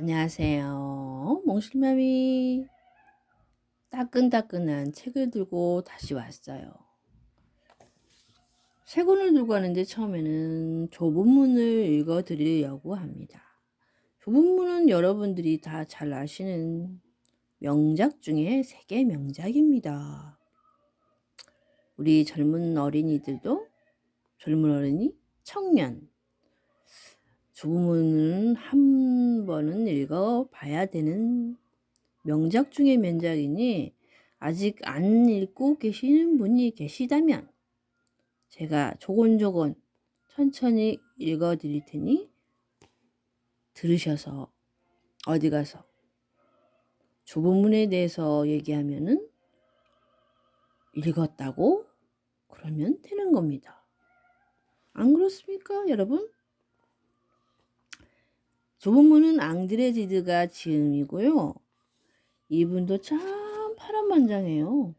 안녕하세요. 몽실맘이 따끈따끈한 책을 들고 다시 왔어요. 세 권을 들고 왔는데 처음에는 좁은 문을 읽어 드리려고 합니다. 좁은 문은 여러분들이 다 잘 아시는 명작 중에 세계 명작입니다. 우리 젊은 어린이들도 젊은 어린이, 청년, 조문은 한 번은 읽어 봐야 되는 명작 중의 명작이니 아직 안 읽고 계시는 분이 계시다면 제가 조곤조곤 천천히 읽어 드릴 테니 들으셔서 어디 가서 조문에 대해서 얘기하면은 읽었다고 그러면 되는 겁니다. 안 그렇습니까, 여러분? 조문은 앙드레지드가 지음이고요. 이분도 참 파란만장해요.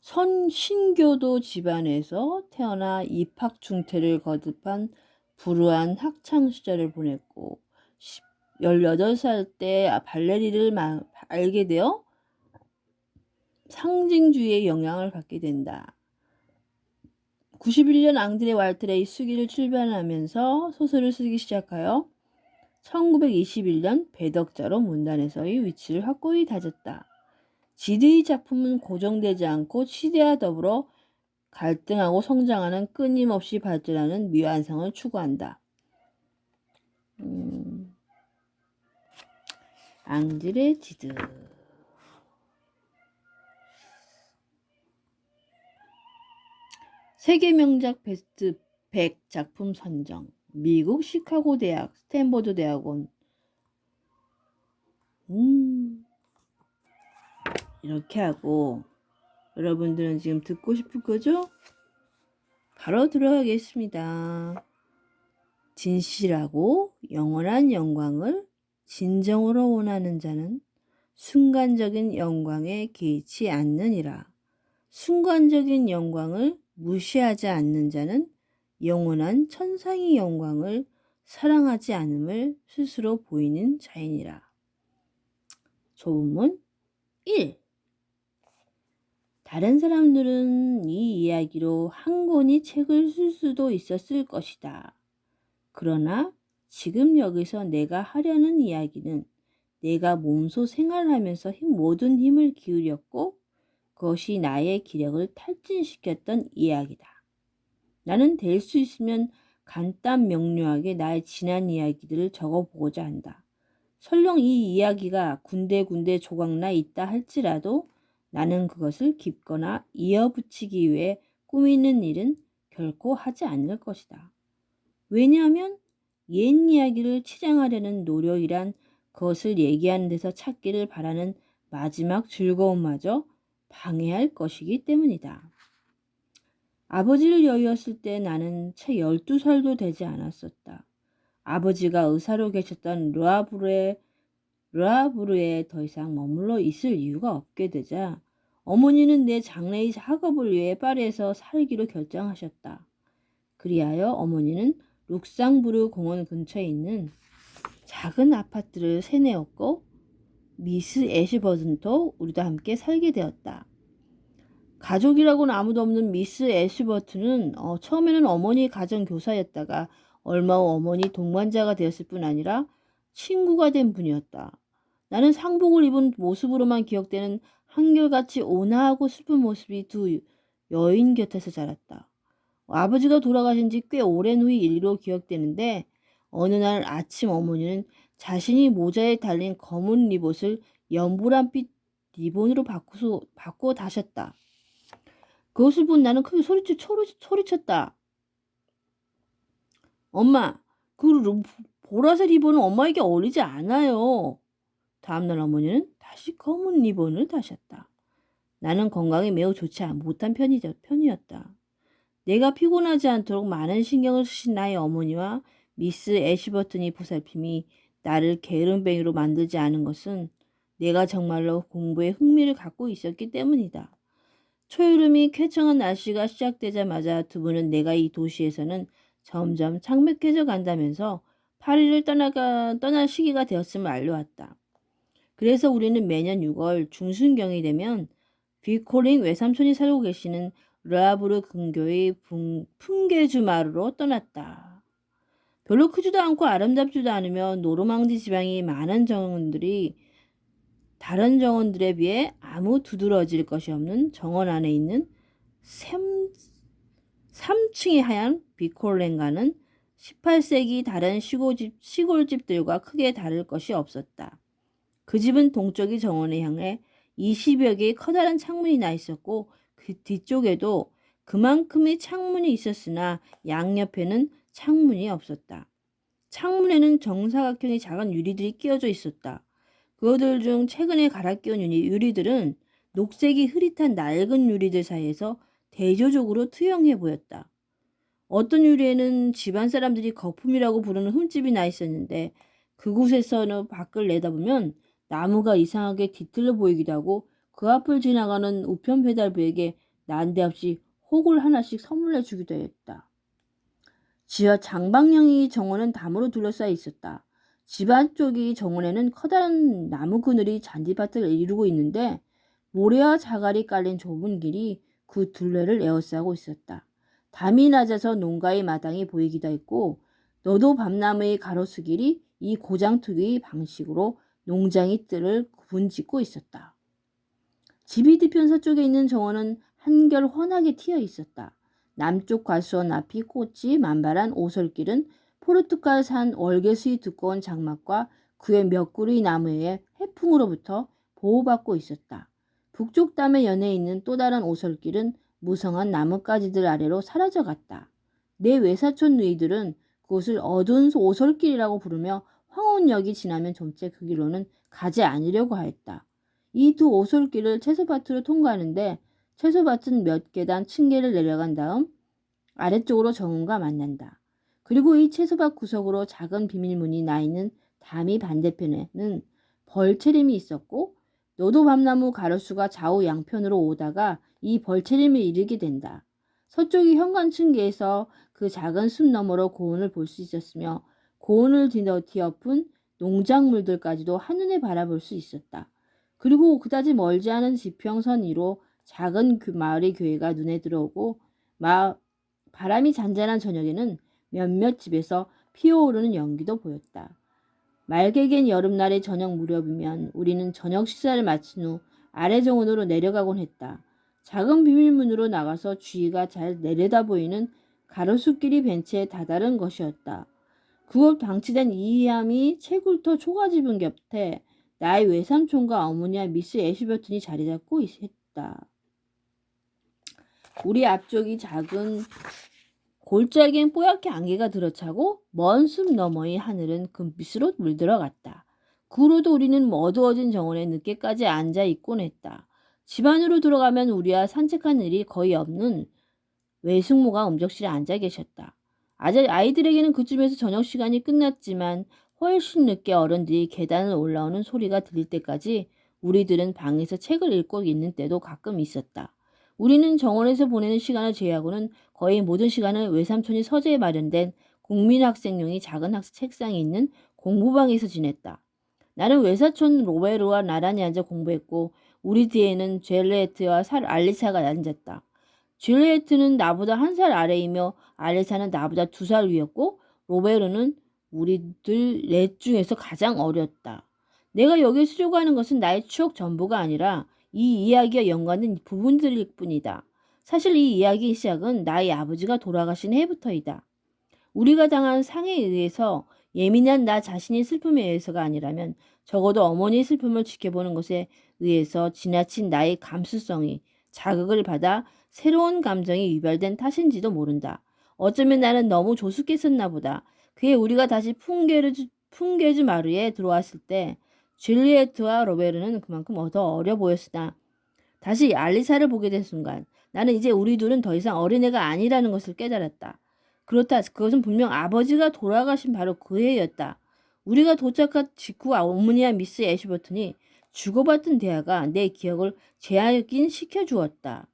선신교도 집안에서 태어나 입학 중퇴를 거듭한 불우한 학창 시절을 보냈고 18살 때 발레리를 알게 되어 상징주의의 영향을 받게 된다. 91년 앙드레 왈트레이 수기를 출판하면서 소설을 쓰기 시작하여 1921년 배덕자로 문단에서의 위치를 확고히 다졌다. 지드의 작품은 고정되지 않고 시대와 더불어 갈등하고 성장하는 끊임없이 발전하는 미완성을 추구한다. 음, 앙드레 지드 세계 명작 베스트 100 작품 선정. 미국 시카고 대학, 스탠버드 대학원. 음. 이렇게 하고 여러분들은 지금 듣고 싶을 거죠? 바로 들어가겠습니다. 진실하고 영원한 영광을 진정으로 원하는 자는 순간적인 영광에 개의치 않느니라. 순간적인 영광을 무시하지 않는 자는 영원한 천상의 영광을 사랑하지 않음을 스스로 보이는 자이니라. 조문문 1. 다른 사람들은 이 이야기로 한 권의 책을 쓸 수도 있었을 것이다. 그러나 지금 여기서 내가 하려는 이야기는 내가 몸소 생활하면서 모든 힘을 기울였고 그것이 나의 기력을 탈진시켰던 이야기다. 나는 될 수 있으면 간단 명료하게 나의 지난 이야기들을 적어보고자 한다. 설령 이 이야기가 군데군데 조각나 있다 할지라도 나는 그것을 깊거나 이어붙이기 위해 꾸미는 일은 결코 하지 않을 것이다. 왜냐하면 옛 이야기를 치장하려는 노력이란 그것을 얘기하는 데서 찾기를 바라는 마지막 즐거움마저 방해할 것이기 때문이다. 아버지를 여의었을 때 나는 채 12살도 되지 않았었다. 아버지가 의사로 계셨던 르아브르에, 르아브르에 더 이상 머물러 있을 이유가 없게 되자 어머니는 내 장래의 학업을 위해 파리에서 살기로 결정하셨다. 그리하여 어머니는 룩상부르 공원 근처에 있는 작은 아파트를 세내었고 미스 애쉬 버튼도 우리도 함께 살게 되었다. 가족이라고는 아무도 없는 미스 애쉬 버튼은 어, 처음에는 어머니 가정 교사였다가 얼마 후 어머니 동반자가 되었을 뿐 아니라 친구가 된 분이었다. 나는 상복을 입은 모습으로만 기억되는 한결같이 온화하고 슬픈 모습이 두 여인 곁에서 자랐다. 아버지가 돌아가신 지 꽤 오랜 후 일로 기억되는데 어느 날 아침 어머니는 자신이 모자에 달린 검은 리봇을 연보란빛 리본으로 바꾸서, 바꾸어 다셨다. 그것을 본 나는 크게 소리쳐, 소리, 소리쳤다. 엄마, 그 보라색 리본은 엄마에게 어울리지 않아요. 다음날 어머니는 다시 검은 리본을 다셨다. 나는 건강이 매우 좋지 못한 편이, 편이었다. 내가 피곤하지 않도록 많은 신경을 쓰신 나의 어머니와 미스 애쉬버튼이 보살핌이 나를 게으름뱅이로 만들지 않은 것은 내가 정말로 공부에 흥미를 갖고 있었기 때문이다. 초여름이 쾌청한 날씨가 시작되자마자 두 분은 내가 이 도시에서는 점점 창백해져 간다면서 파리를 떠나가, 떠날 시기가 되었음을 알려왔다. 그래서 우리는 매년 6월 중순경이 되면 비코링 외삼촌이 살고 계시는 르아브르 근교의 붕- 풍계주 마을로 떠났다. 별로 크지도 않고 아름답지도 않으며 노르망디 지방이 많은 정원들이 다른 정원들에 비해 아무 두드러질 것이 없는 정원 안에 있는 3, 3층의 하얀 비콜렌가는 18세기 다른 시골집, 시골집들과 크게 다를 것이 없었다. 그 집은 동쪽의 정원을 향해 20여 개의 커다란 창문이 나 있었고 그 뒤쪽에도 그만큼의 창문이 있었으나 양옆에는 창문이 없었다. 창문에는 정사각형의 작은 유리들이 끼워져 있었다. 그들 중 최근에 갈아 끼운 유리, 유리들은 녹색이 흐릿한 낡은 유리들 사이에서 대조적으로 투영해 보였다. 어떤 유리에는 집안 사람들이 거품이라고 부르는 흠집이 나 있었는데 그곳에서는 밖을 내다보면 나무가 이상하게 뒤틀려 보이기도 하고 그 앞을 지나가는 우편 배달부에게 난데없이 혹을 하나씩 선물해 주기도 했다. 지하 장방형의 정원은 담으로 둘러싸여 있었다. 집 안쪽이 정원에는 커다란 나무 그늘이 잔디밭을 이루고 있는데 모래와 자갈이 깔린 좁은 길이 그 둘레를 에워싸고 있었다. 담이 낮아서 농가의 마당이 보이기도 했고 너도 밤나무의 가로수 길이 이 고장 특유의 방식으로 농장의 뜰을 분짓고 있었다. 집이 뒤편 서쪽에 있는 정원은 한결 훤하게 튀어 있었다. 남쪽 과수원 앞이 꽃이 만발한 오솔길은 포르투갈산 월계수의 두꺼운 장막과 그의 몇 그루의 나무의 해풍으로부터 보호받고 있었다. 북쪽 담에 연해 있는 또 다른 오솔길은 무성한 나뭇가지들 아래로 사라져 갔다. 내 외사촌 누이들은 그곳을 어두운 오솔길이라고 부르며 황혼역이 지나면 좀째 그 길로는 가지 않으려고 하였다. 이 두 오솔길을 채소밭으로 통과하는데 채소밭은 몇 계단 층계를 내려간 다음 아래쪽으로 정원과 만난다. 그리고 이 채소밭 구석으로 작은 비밀문이 나 있는 담이 반대편에는 벌채림이 있었고 노도 밤나무 가로수가 좌우 양편으로 오다가 이 벌채림을 이르게 된다. 서쪽의 현관 층계에서 그 작은 숲 너머로 고원을 볼 수 있었으며 뒤어- 뒤엎은 농작물들까지도 한눈에 바라볼 수 있었다. 그리고 그다지 멀지 않은 지평선 위로 작은 그 마을의 교회가 눈에 들어오고 마, 바람이 잔잔한 저녁에는 몇몇 집에서 피어오르는 연기도 보였다. 맑게 갠 여름날의 저녁 무렵이면 우리는 저녁 식사를 마친 후 아래 정원으로 내려가곤 했다. 작은 비밀문으로 나가서 주위가 잘 내려다 보이는 가로수길이 벤치에 다다른 것이었다. 그곳 방치된 이함이 채굴터 초가집은 곁에 나의 외삼촌과 어머니와 미스 애쉬버튼이 자리 잡고 있었다. 우리 앞쪽이 작은 골짜기엔 뽀얗게 안개가 들어차고 먼 숲 너머의 하늘은 금빛으로 물들어갔다. 그 후로도 우리는 어두워진 정원에 늦게까지 앉아 있곤 했다. 집 안으로 들어가면 우리와 산책한 일이 거의 없는 외숙모가 음적실에 앉아 계셨다. 아이들에게는 그쯤에서 저녁 시간이 끝났지만 훨씬 늦게 어른들이 계단을 올라오는 소리가 들릴 때까지 우리들은 방에서 책을 읽고 있는 때도 가끔 있었다. 우리는 정원에서 보내는 시간을 제외하고는 거의 모든 시간을 외삼촌이 서재에 마련된 국민학생용이 작은 학습 책상에 있는 공부방에서 지냈다. 나는 외사촌 로베르와 나란히 앉아 공부했고 우리 뒤에는 젤레트와 살 알리사가 앉았다. 젤레트는 나보다 한 살 아래이며 알리사는 나보다 두 살 위였고 로베르는 우리들 넷 중에서 가장 어렸다. 내가 여기 쓰려고 하는 것은 나의 추억 전부가 아니라 이 이야기와 연관된 부분들일 뿐이다. 사실 이 이야기의 시작은 나의 아버지가 돌아가신 해부터이다. 우리가 당한 상에 의해서 예민한 나 자신의 슬픔에 의해서가 아니라면 적어도 어머니의 슬픔을 지켜보는 것에 의해서 지나친 나의 감수성이 자극을 받아 새로운 감정이 유발된 탓인지도 모른다. 어쩌면 나는 너무 조숙했었나 보다. 그에 우리가 다시 풍게르주, 풍게주 마루에 들어왔을 때 줄리에트와 로베르는 그만큼 더 어려 보였으나 다시 알리사를 보게 된 순간 나는 이제 우리 둘은 더 이상 어린애가 아니라는 것을 깨달았다. 그렇다. 그것은 분명 아버지가 돌아가신 바로 그 해였다. 우리가 도착한 직후 어머니와 미스 애쉬버튼이 주고받던 대화가 내 기억을 재확인 시켜주었다.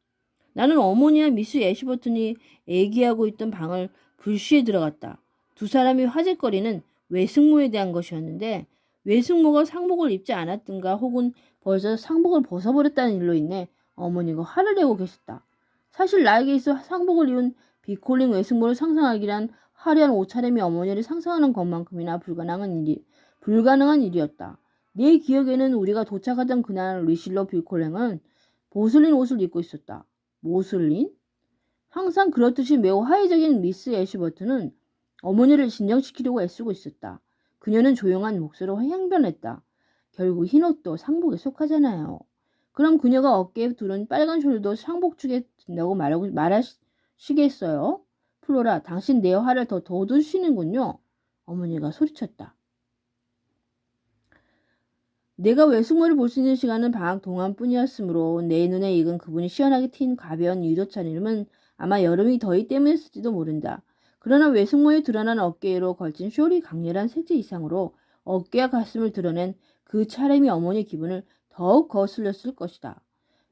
나는 어머니와 미스 애쉬버튼이 얘기하고 있던 방을 불시에 들어갔다. 두 사람이 화제거리는 외숙모에 대한 것이었는데 외숙모가 상복을 입지 않았든가 혹은 벌써 상복을 벗어버렸다는 일로 인해 어머니가 화를 내고 계셨다. 사실 나에게 있어 상복을 입은 비콜링 외숙모를 상상하기란 화려한 옷차림이 어머니를 상상하는 것만큼이나 불가능한 일이 불가능한 일이었다. 내 기억에는 우리가 도착하던 그날 리실로 비콜랭은 보슬린 옷을 입고 있었다. 모슬린? 항상 그렇듯이 매우 화해적인 미스 애쉬버트는 어머니를 진정시키려고 애쓰고 있었다. 그녀는 조용한 목소리로 향변했다. 결국 흰옷도 상복에 속하잖아요. 그럼 그녀가 어깨에 두른 빨간 숄도 상복 쪽에 든다고 말하고 말하시겠어요? 플로라, 당신 내 화를 더 돋우시는군요. 어머니가 소리쳤다. 내가 외숙모를 볼 수 있는 시간은 방학 동안뿐이었으므로 내 눈에 익은 그분이 시원하게 튄 가벼운 유도차림은 아마 여름이 더위 때문이었을지도 모른다. 그러나 외숙모의 드러난 어깨로 걸친 숄이 강렬한 색지 이상으로 어깨와 가슴을 드러낸 그 차림이 어머니 기분을 더욱 거슬렸을 것이다.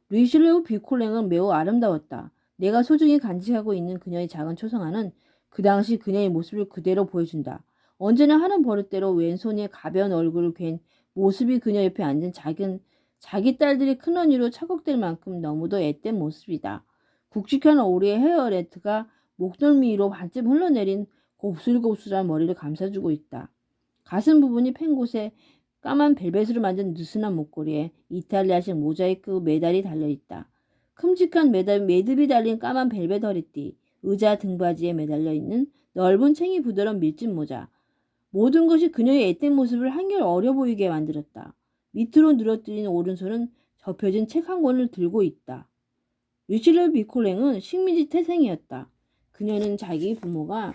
리실레우 비콜랭은 매우 아름다웠다. 내가 소중히 간직하고 있는 그녀의 작은 초성화는 그 당시 그녀의 모습을 그대로 보여준다. 언제나 하는 버릇대로 왼손에 가벼운 얼굴을 괜 모습이 그녀 옆에 앉은 작은 자기 딸들이 큰 언니로 착각될 만큼 너무도 앳된 모습이다. 굵직한 오리의 헤어레트가 목덜미 위로 반쯤 흘러내린 곱슬곱슬한 머리를 감싸주고 있다. 가슴 부분이 팬 곳에 까만 벨벳으로 만든 느슨한 목걸이에 이탈리아식 모자이크 메달이 달려있다. 큼직한 메달, 매듭이 달린 까만 벨벳 허리띠, 의자 등받이에 매달려 있는 넓은 챙이 부드러운 밀짚 모자. 모든 것이 그녀의 앳된 모습을 한결 어려 보이게 만들었다. 밑으로 늘어뜨린 오른손은 접혀진 책 한 권을 들고 있다. 리실레 비콜랭은 식민지 태생이었다. 그녀는 자기 부모가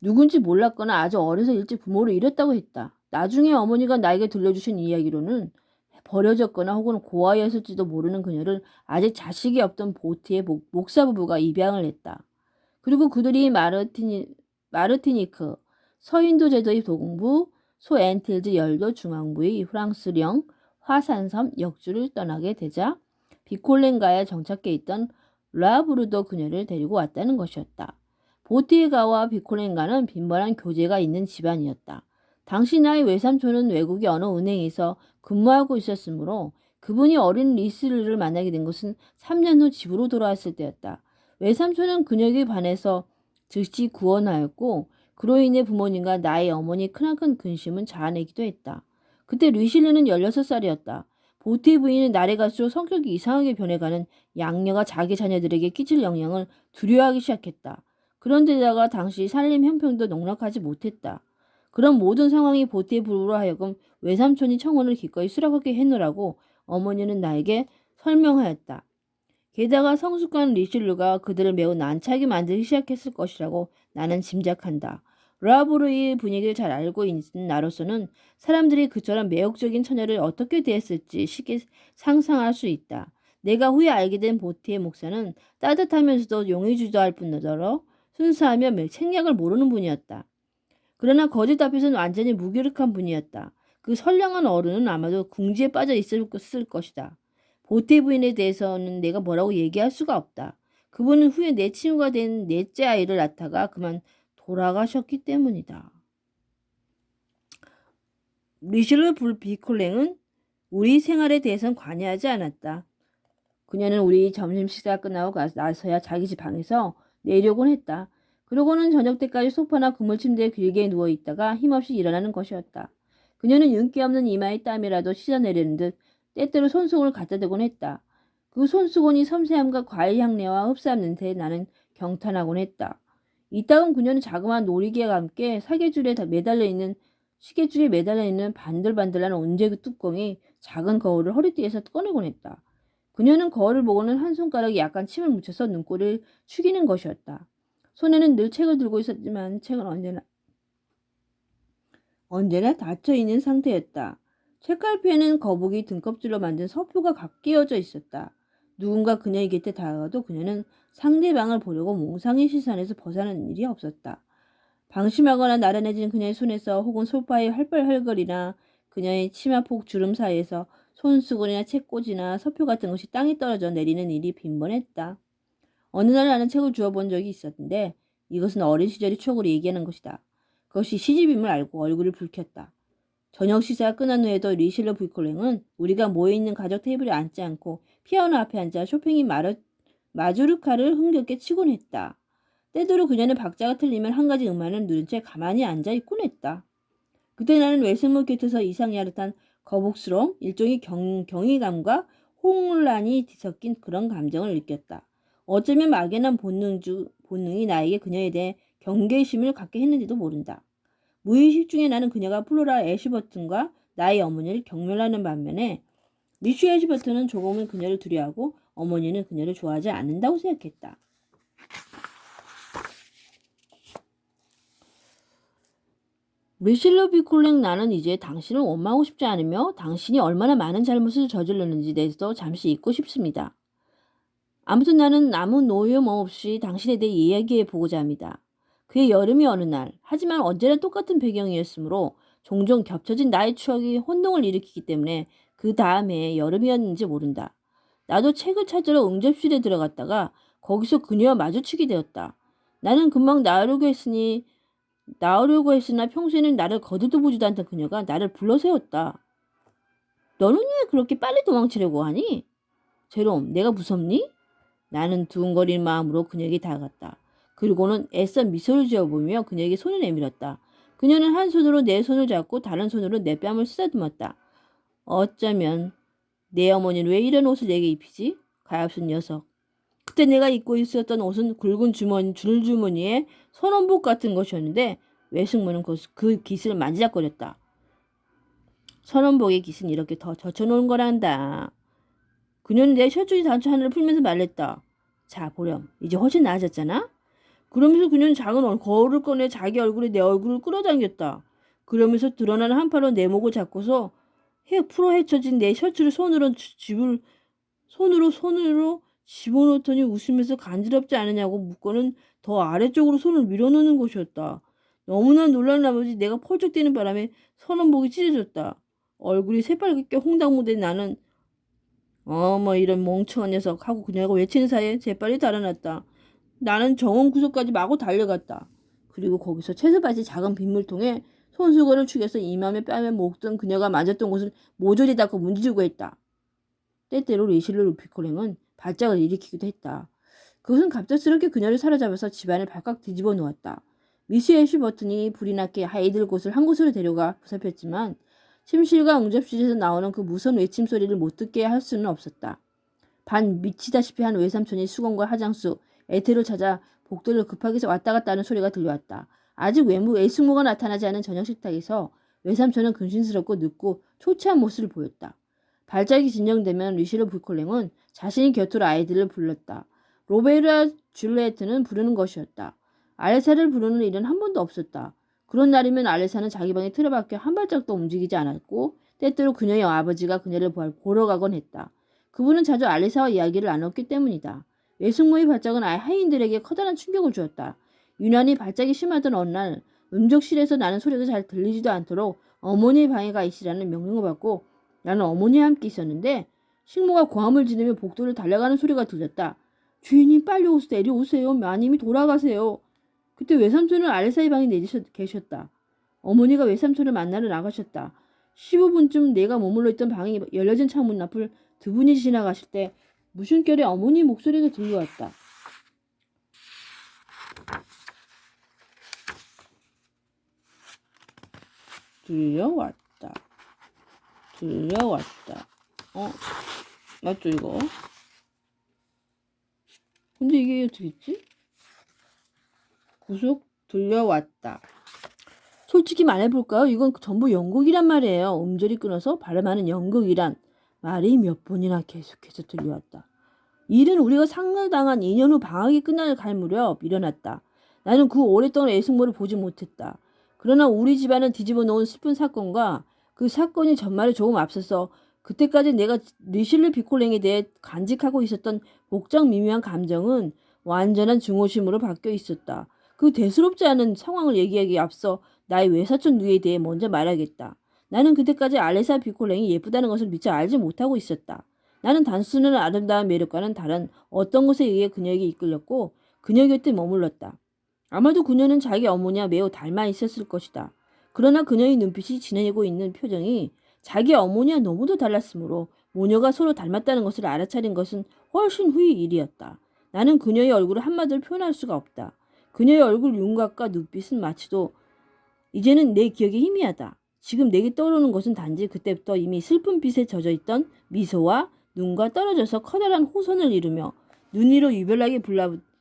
누군지 몰랐거나 아주 어려서 일찍 부모를 잃었다고 했다. 나중에 어머니가 나에게 들려주신 이야기로는 버려졌거나 혹은 고아였을지도 모르는 그녀를 아직 자식이 없던 보트의 목, 목사 부부가 입양을 했다. 그리고 그들이 마르티니, 마르티니크, 서인도 제도의 동부, 소엔틸즈 열도 중앙부의 프랑스령 화산섬 역주를 떠나게 되자 비콜렌가에 정착해 있던 라브르도 그녀를 데리고 왔다는 것이었다. 보티가와 비콜렌가는 빈번한 교제가 있는 집안이었다. 당시 나의 외삼촌은 외국의 어느 은행에서 근무하고 있었으므로 그분이 어린 리스를 만나게 된 것은 3년 후 집으로 돌아왔을 때였다. 외삼촌은 그녀에게 반해서 즉시 구원하였고 그로 인해 부모님과 나의 어머니 크나큰 근심은 자아내기도 했다. 그때 루실르는 16살이었다. 보티 부인은 날에 갈수록 성격이 이상하게 변해가는 양녀가 자기 자녀들에게 끼칠 영향을 두려워하기 시작했다. 그런데다가 당시 살림 형편도 넉넉하지 못했다. 그런 모든 상황이 보티의 부부로 하여금 외삼촌이 청혼을 기꺼이 수락하게 해놓으라고 어머니는 나에게 설명하였다. 게다가 성숙한 리실루가 그들을 매우 난처하게 만들기 시작했을 것이라고 나는 짐작한다. 라브르의 분위기를 잘 알고 있는 나로서는 사람들이 그처럼 매혹적인 처녀를 어떻게 대했을지 쉽게 상상할 수 있다. 내가 후에 알게 된 보티의 목사는 따뜻하면서도 용의 주도할 뿐더러 순수하며 책략을 모르는 분이었다. 그러나 거짓 앞에서는 완전히 무기력한 분이었다. 그 선량한 어른은 아마도 궁지에 빠져 있을 것이다. 보태 부인에 대해서는 내가 뭐라고 얘기할 수가 없다. 그분은 후에 내 친구가 된 넷째 아이를 낳다가 그만 돌아가셨기 때문이다. 리실르 불 비콜랭은 우리 생활에 대해선 관여하지 않았다. 그녀는 우리 점심 식사 끝나고 나서야 자기 집 방에서 내려곤 했다. 그러고는 저녁 때까지 소파나 그물 침대에 길게 누워 있다가 힘없이 일어나는 것이었다. 그녀는 윤기 없는 이마에 땀이라도 씻어내려는 듯 때때로 손수건을 갖다 대곤 했다. 그 손수건이 섬세함과 과일 향내와 흡사한 냄새에 나는 경탄하곤 했다. 이따금 그녀는 자그마한 놀이기와 함께 사계줄에 매달려 있는 시계줄에 매달려 있는 반들반들한 온제그 뚜껑이 작은 거울을 허리띠에서 꺼내곤 했다. 그녀는 거울을 보고는 한 손가락에 약간 침을 묻혀서 눈꼬리를 축이는 것이었다. 손에는 늘 책을 들고 있었지만 책은 언제나 언제나 닫혀 있는 상태였다. 책갈피에는 거북이 등껍질로 만든 서표가 각 끼어져 있었다. 누군가 그녀의 곁에 다가가도 그녀는 상대방을 보려고 몽상의 시선에서 벗어나는 일이 없었다. 방심하거나 나른해진 그녀의 손에서 혹은 소파의 활발활걸이나 그녀의 치마폭 주름 사이에서 손수건이나 책꽂이나 서표 같은 것이 땅에 떨어져 내리는 일이 빈번했다. 어느 날 나는 책을 주워본 적이 있었는데 이것은 어린 시절의 추억으로 얘기하는 것이다. 그것이 시집임을 알고 얼굴을 붉혔다. 저녁 식사가 끝난 후에도 리실러 부이콜랭은 우리가 모여있는 가족 테이블에 앉지 않고 피아노 앞에 앉아 쇼팽이 마르, 마주르카를 흥겹게 치곤 했다. 때도로 그녀는 박자가 틀리면 한 가지 음악을 누른 채 가만히 앉아 있곤 했다. 그때 나는 외숙모 곁에서 이상이 하듯한 거북스러움, 일종의 경, 경이감과 혼란이 뒤섞인 그런 감정을 느꼈다. 어쩌면 막연한 본능 주, 본능이 나에게 그녀에 대해 경계심을 갖게 했는지도 모른다. 무의식 중에 나는 그녀가 플로라 애쉬버튼과 나의 어머니를 경멸하는 반면에 미슈 애쉬버튼은 조금은 그녀를 두려워하고 어머니는 그녀를 좋아하지 않는다고 생각했다. 리실러 비콜랭 나는 이제 당신을 원망하고 싶지 않으며 당신이 얼마나 많은 잘못을 저질렀는지 대해서 잠시 잊고 싶습니다. 아무튼 나는 아무 노여움 없이 당신에 대해 이야기해 보고자 합니다. 그의 여름이 어느 날, 하지만 언제나 똑같은 배경이었으므로 종종 겹쳐진 나의 추억이 혼동을 일으키기 때문에 그 다음에 여름이었는지 모른다. 나도 책을 찾으러 응접실에 들어갔다가 거기서 그녀와 마주치게 되었다. 나는 금방 나으려고 했으니 나오려고 했으나 평소에는 나를 거두도 보지도 않던 그녀가 나를 불러세웠다. 너는 왜 그렇게 빨리 도망치려고 하니? 제롬, 내가 무섭니? 나는 두근거리는 마음으로 그녀에게 다가갔다. 그리고는 애써 미소를 지어보며 그녀에게 손을 내밀었다. 그녀는 한 손으로 내 손을 잡고 다른 손으로 내 뺨을 쓰다듬었다. 어쩌면 내 어머니는 왜 이런 옷을 내게 입히지? 가엾은 녀석. 그때 내가 입고 있었던 옷은 굵은 주머니, 줄주머니에 선원복 같은 것이었는데 외숙모는 그, 그 깃을 만지작거렸다. 선원복의 깃은 이렇게 더 젖혀놓은 거란다. 그녀는 내 셔츠의 단추 하나를 풀면서 말했다. 자, 보렴. 이제 훨씬 나아졌잖아? 그러면서 그녀는 작은 거울을 꺼내 자기 얼굴에 내 얼굴을 끌어당겼다. 그러면서 드러나는 한 팔로 내 목을 잡고서 해 풀어 헤쳐진 내 셔츠를 손으로 집을 손으로 손으로 집어넣더니 웃으면서 간지럽지 않으냐고 묻고는 더 아래쪽으로 손을 밀어넣는 것이었다. 너무나 놀란 나머지 내가 펄쩍 뛰는 바람에 선원복이 찢어졌다. 얼굴이 새빨갛게 홍당무된 나는 어머 이런 멍청한 녀석 하고 그녀가 외치는 사이에 재빨리 달아났다. 나는 정원 구석까지 마구 달려갔다. 그리고 거기서 채소밭이 작은 빗물통에 손수건을 축여서 이맘에 뺨에 목던 그녀가 맞았던 곳을 모조리 닦고 문지르고 했다. 때때로 리실로 루피코랭은 발작을 일으키기도 했다. 그것은 갑작스럽게 그녀를 사로잡아서 집안을 발칵 뒤집어 놓았다. 미스 애쉬 버튼이 불이 났게 아이들 곳을 한 곳으로 데려가 보살폈지만 침실과 응접실에서 나오는 그 무서운 외침 소리를 못 듣게 할 수는 없었다. 반 미치다시피 한 외삼촌이 수건과 화장수, 에테를 찾아 복도를 급하게 왔다 갔다 하는 소리가 들려왔다. 아직 외무 외숙모가 나타나지 않은 저녁 식탁에서 외삼촌은 근심스럽고 늙고 초췌한 모습을 보였다. 발작이 진정되면 리시르 불콜랭은 자신이 곁으로 아이들을 불렀다. 로베르와 줄리에트는 부르는 것이었다. 알레사를 부르는 일은 한 번도 없었다. 그런 날이면 알레사는 자기 방에 틀어박혀 한 발짝도 움직이지 않았고 때때로 그녀의 아버지가 그녀를 보러 가곤 했다. 그분은 자주 알레사와 이야기를 나눴기 때문이다. 외숙모의 발작은 아이 하인들에게 커다란 충격을 주었다. 유난히 발작이 심하던 어느 날 음적실에서 나는 소리가 잘 들리지도 않도록 어머니의 방에 가 있으라는 명령을 받고 나는 어머니와 함께 있었는데 식모가 고함을 지르며 복도를 달려가는 소리가 들렸다. 주인님 빨리 오세요. 내려오세요. 마님이 돌아가세요. 그때 외삼촌은 아레사의 방에 내리셨 계셨다. 어머니가 외삼촌을 만나러 나가셨다. 15분쯤 내가 머물러 있던 방이 열려진 창문 앞을 두 분이 지나가실 때 무심결에 어머니 목소리가 들려왔다. 들려왔다. 들려왔다. 어? 맞죠, 이거? 근데 이게 어떻게 있지? 구속 들려왔다. 솔직히 말해볼까요? 이건 전부 영국이란 말이에요. 음절이 끊어서 발음하는 영국이란 말이 몇 번이나 계속해서 들려왔다. 일은 우리가 상당한 2년 후 방학이 끝날 무렵 일어났다. 나는 그 오랫동안 애숙모를 보지 못했다. 그러나 우리 집안을 뒤집어 놓은 슬픈 사건과 그 사건이 전말에 조금 앞서서 그때까지 내가 리실르 비콜랭에 대해 간직하고 있었던 복장 미묘한 감정은 완전한 증오심으로 바뀌어 있었다. 그 대수롭지 않은 상황을 얘기하기에 앞서 나의 외사촌 누이에 대해 먼저 말하겠다. 나는 그때까지 알레사 비콜랭이 예쁘다는 것을 미처 알지 못하고 있었다. 나는 단순한 아름다운 매력과는 다른 어떤 것에 의해 그녀에게 이끌렸고 그녀 곁에 머물렀다. 아마도 그녀는 자기 어머니와 매우 닮아 있었을 것이다. 그러나 그녀의 눈빛이 지내고 있는 표정이 자기 어머니와 너무도 달랐으므로 모녀가 서로 닮았다는 것을 알아차린 것은 훨씬 후의 일이었다. 나는 그녀의 얼굴을 한마디로 표현할 수가 없다. 그녀의 얼굴 윤곽과 눈빛은 마치도 이제는 내 기억에 희미하다. 지금 내게 떠오르는 것은 단지 그때부터 이미 슬픈 빛에 젖어 있던 미소와 눈과 떨어져서 커다란 호선을 이루며 눈 위로 유별나게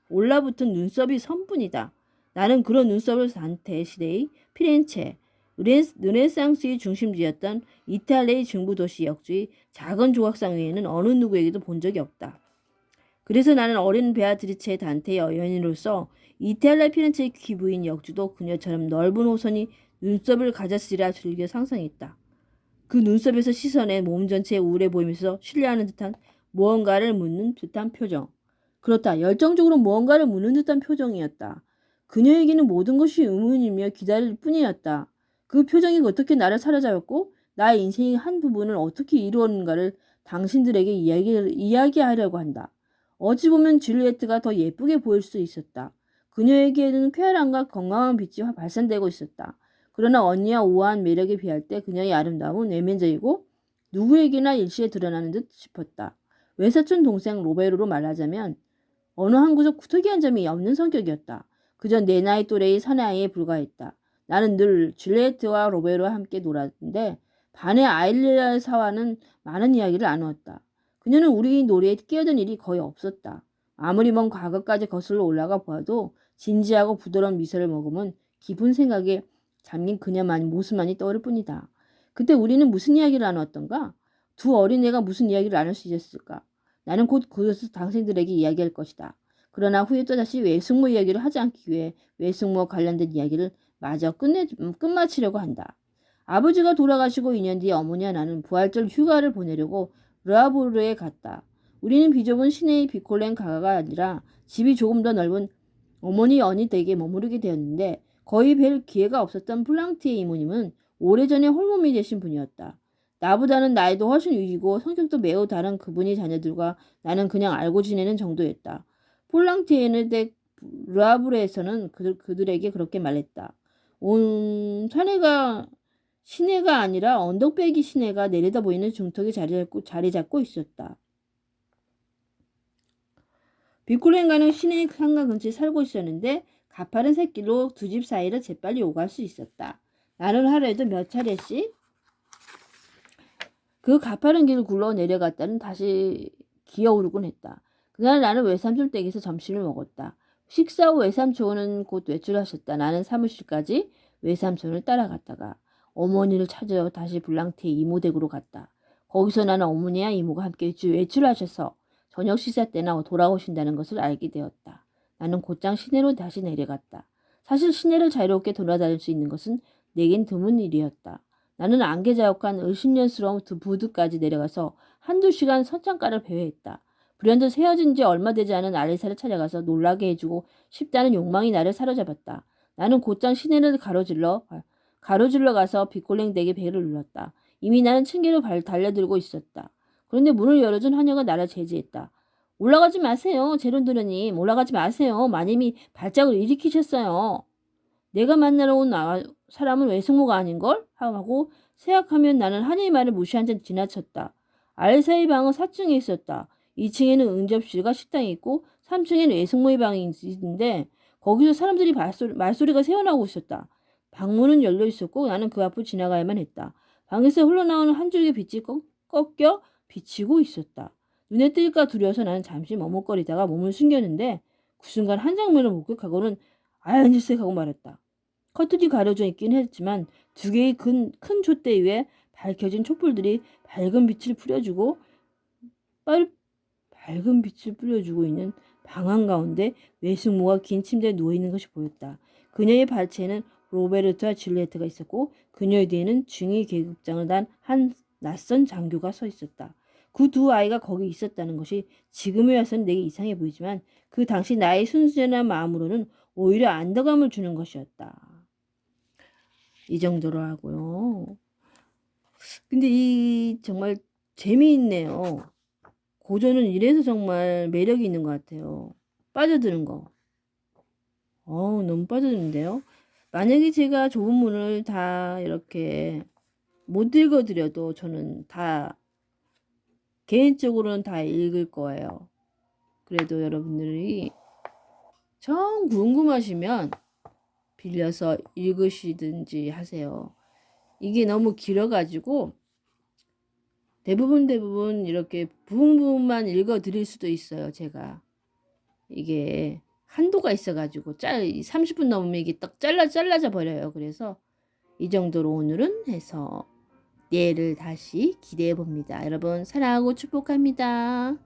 올라붙은 눈썹이 선뿐이다. 나는 그런 눈썹을 단테 시대의 피렌체, 르네- 르네상스의 중심지였던 이탈리아의 중부 도시 역주의 작은 조각상 외에는 어느 누구에게도 본 적이 없다. 그래서 나는 어린 베아트리체 단테의 연인으로서 이탈리아 피렌체의 귀부인 역주도 그녀처럼 넓은 호선이 눈썹을 가졌으리라 즐겨 상상했다. 그 눈썹에서 시선에 몸 전체에 우울해 보이면서 신뢰하는 듯한 무언가를 묻는 듯한 표정. 그렇다. 열정적으로 무언가를 묻는 듯한 표정이었다. 그녀에게는 모든 것이 의문이며 기다릴 뿐이었다. 그 표정이 어떻게 나를 사로잡았고 나의 인생의 한 부분을 어떻게 이루었는가를 당신들에게 이야기, 이야기하려고 한다. 어찌 보면 줄리에트가 더 예쁘게 보일 수 있었다. 그녀에게는 쾌활함과 건강한 빛이 발산되고 있었다. 그러나 언니와 우아한 매력에 비할 때 그녀의 아름다움은 외면적이고 누구에게나 일시에 드러나는 듯 싶었다. 외사촌 동생 로베르로 말하자면 어느 한 구석 특이한 점이 없는 성격이었다. 그저 내 나이 또래의 사나이에 불과했다. 나는 늘 줄리에트와 로베르와 함께 놀았는데 반의 아일리아사와는 많은 이야기를 나누었다. 그녀는 우리 놀이에 끼어든 일이 거의 없었다. 아무리 먼 과거까지 거슬러 올라가 보아도 진지하고 부드러운 미소를 머금은 깊은 생각에 잠긴 그녀만 모습만이 떠오를 뿐이다. 그때 우리는 무슨 이야기를 나누었던가? 두 어린애가 무슨 이야기를 나눌 수 있었을까? 나는 곧 그것을 당신들에게 이야기할 것이다. 그러나 후에 또다시 외숙모 이야기를 하지 않기 위해 외숙모와 관련된 이야기를 마저 끝내, 음, 끝마치려고 한다. 아버지가 돌아가시고 2년 뒤에 어머니와 나는 부활절 휴가를 보내려고 르아브르에 갔다. 우리는 비좁은 시내의 비콜렌 가가가 아니라 집이 조금 더 넓은 어머니 언니 댁에 머무르게 되었는데 거의 뵐 기회가 없었던 플랑티의 이모님은 오래전에 홀몸이 되신 분이었다. 나보다는 나이도 훨씬 위이고 성격도 매우 다른 그분의 자녀들과 나는 그냥 알고 지내는 정도였다. 폴랑티에는 댁 르아브레에서는 그, 그들에게 그렇게 말했다. 온 사내가 시내가 아니라 언덕배기 시내가 내려다 보이는 중턱에 자리 잡고, 자리 잡고 있었다. 비콜렌가는 시내 상가 근처에 살고 있었는데 가파른 새끼로 두 집 사이를 재빨리 오갈 수 있었다. 나는 하루에도 몇 차례씩 그 가파른 길을 굴러 내려갔다는 다시 기어오르곤 했다. 그날 나는 외삼촌 댁에서 점심을 먹었다. 식사 후 외삼촌은 곧 외출하셨다. 나는 사무실까지 외삼촌을 따라갔다가 어머니를 찾아 다시 블랑티의 이모 댁으로 갔다. 거기서 나는 어머니와 이모가 함께 외출하셔서 저녁 식사 때나 돌아오신다는 것을 알게 되었다. 나는 곧장 시내로 다시 내려갔다. 사실 시내를 자유롭게 돌아다닐 수 있는 것은 내겐 드문 일이었다. 나는 안개자욱한 의심년스러운 두 부두까지 내려가서 한두 시간 선창가를 배회했다. 불현듯 헤어진 지 얼마 되지 않은 아리사를 찾아가서 놀라게 해주고 싶다는 욕망이 나를 사로잡았다. 나는 곧장 시내를 가로질러 가로질러 가서 댁의 배를 눌렀다. 이미 나는 층계로 발 달려들고 있었다. 그런데 문을 열어준 하녀가 나를 제지했다. 올라가지 마세요, 제론드르님. 올라가지 마세요. 마님이 발작을 일으키셨어요. 내가 만나러 온 나, 사람은 외숙모가 아닌걸? 하고 생각하면 나는 하녀의 말을 무시한 채 지나쳤다. 알사의 방은 4층에 있었다. 2층에는 응접실과 식당이 있고 3층에는 외숙모의 방이 있는데 거기서 사람들이 말소리, 말소리가 새어나오고 있었다. 방문은 열려 있었고 나는 그 앞을 지나가야만 했다. 방에서 흘러나오는 한 줄기 빛이 꺾, 꺾여 비치고 있었다. 눈에 뜰까 두려워서 나는 잠시 머뭇거리다가 몸을 숨겼는데 그 순간 한 장면을 목격하고는 아연질색하고 말했다. 커튼이 가려져 있긴 했지만 두 개의 큰, 큰 촛대 위에 밝혀진 촛불들이 밝은 빛을 뿌려주고 빨, 밝은 빛을 뿌려주고 있는 방 한 가운데 외숙모가 긴 침대에 누워 있는 것이 보였다. 그녀의 발치에는 로베르트와 줄리에트가 있었고 그녀의 뒤에는 중위 계급장을 단 한 낯선 장교가 서 있었다. 그 두 아이가 거기 있었다는 것이 지금에 와서는 내게 이상해 보이지만 그 당시 나의 순수한 마음으로는 오히려 안도감을 주는 것이었다. 이 정도로 하고요. 근데 이 정말 재미있네요. 고전은 이래서 정말 매력이 있는 것 같아요. 빠져드는 거. 어우, 너무 빠졌는데요. 만약에 제가 조문을 다 이렇게 못 읽어드려도 저는 다 개인적으로는 다 읽을 거예요. 그래도 여러분들이 정 궁금하시면 빌려서 읽으시든지 하세요. 이게 너무 길어가지고 대부분 대부분 이렇게 부분 부분만 읽어 드릴 수도 있어요. 제가 이게 한도가 있어가지고 짤 30분 넘으면 이게 딱 잘라 잘라져 버려요. 그래서 이 정도로 오늘은 해서 내일을 다시 기대해 봅니다. 여러분 사랑하고 축복합니다.